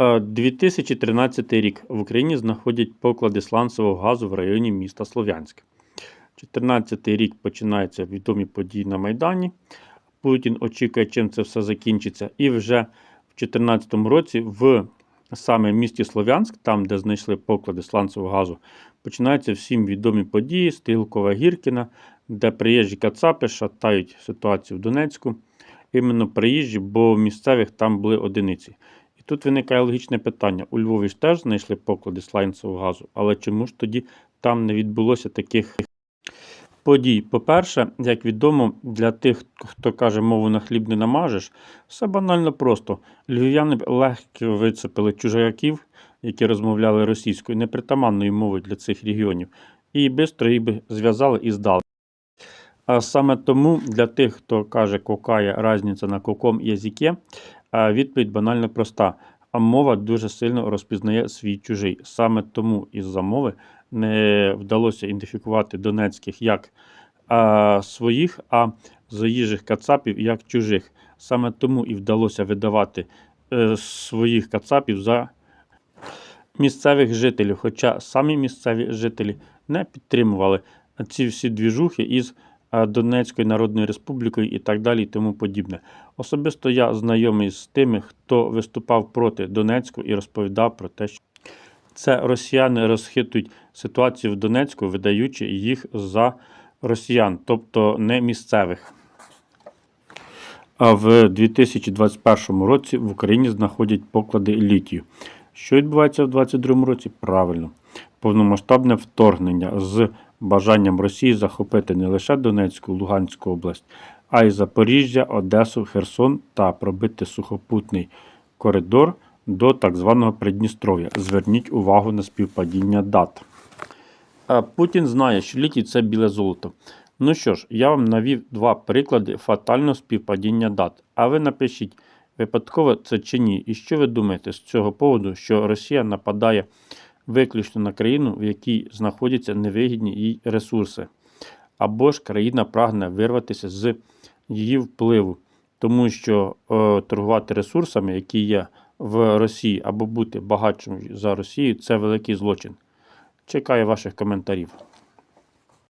Е, 2013 рік в Україні знаходять поклади сланцевого газу в районі міста Слов'янськ. 2014 рік починаються відомі події на Майдані. Путін очікує, чим це все закінчиться. І вже в 2014 році в саме місті Слов'янськ, там, де знайшли поклади сланцевого газу, починаються всім відомі події Стрілкова Гіркіна, де приїжджі кацапи шатають ситуацію в Донецьку. Іменно приїжджі, бо місцевих там були одиниці. Тут виникає логічне питання: у Львові ж теж знайшли поклади сланцевого газу, але чому ж тоді там не відбулося таких подій? По-перше, як відомо, для тих, хто каже, мову на хліб не намажеш, все банально просто. Львів'яни легко вицепили чужаків, які розмовляли російською, непритаманною мовою для цих регіонів, і швидко їх би зв'язали і здали. А саме тому для тих, хто каже, какая різниця на каком язикі, а відповідь банально проста. А мова дуже сильно розпізнає свій чужий. Саме тому із-за мови не вдалося ідентифікувати донецьких як а, своїх, а заїжджих кацапів як чужих. Саме тому і вдалося видавати е, своїх кацапів за місцевих жителів. Хоча самі місцеві жителі не підтримували ці всі двіжухи із Донецькою Народною Республікою і так далі, і тому подібне. Особисто я знайомий з тими, хто виступав проти Донецьку і розповідав про те, що це росіяни розхитують ситуацію в Донецьку, видаючи їх за росіян, тобто не місцевих. А в 2021 році в Україні знаходять поклади літію. Що відбувається в 2022 році? Правильно, повномасштабне вторгнення з бажанням Росії захопити не лише Донецьку, Луганську область, а й Запоріжжя, Одесу, Херсон та пробити сухопутний коридор до так званого Придністров'я. Зверніть увагу на співпадіння дат. Путін знає, що літій це біле золото. Ну що ж, я вам навів два приклади фатального співпадіння дат. А ви напишіть, випадково це чи ні, і що ви думаєте з цього поводу, що Росія нападає виключно на країну, в якій знаходяться невигідні їй ресурси, або ж країна прагне вирватися з її впливу, тому що е, торгувати ресурсами, які є в Росії, або бути багатшим за Росію, це великий злочин. Чекаю ваших коментарів.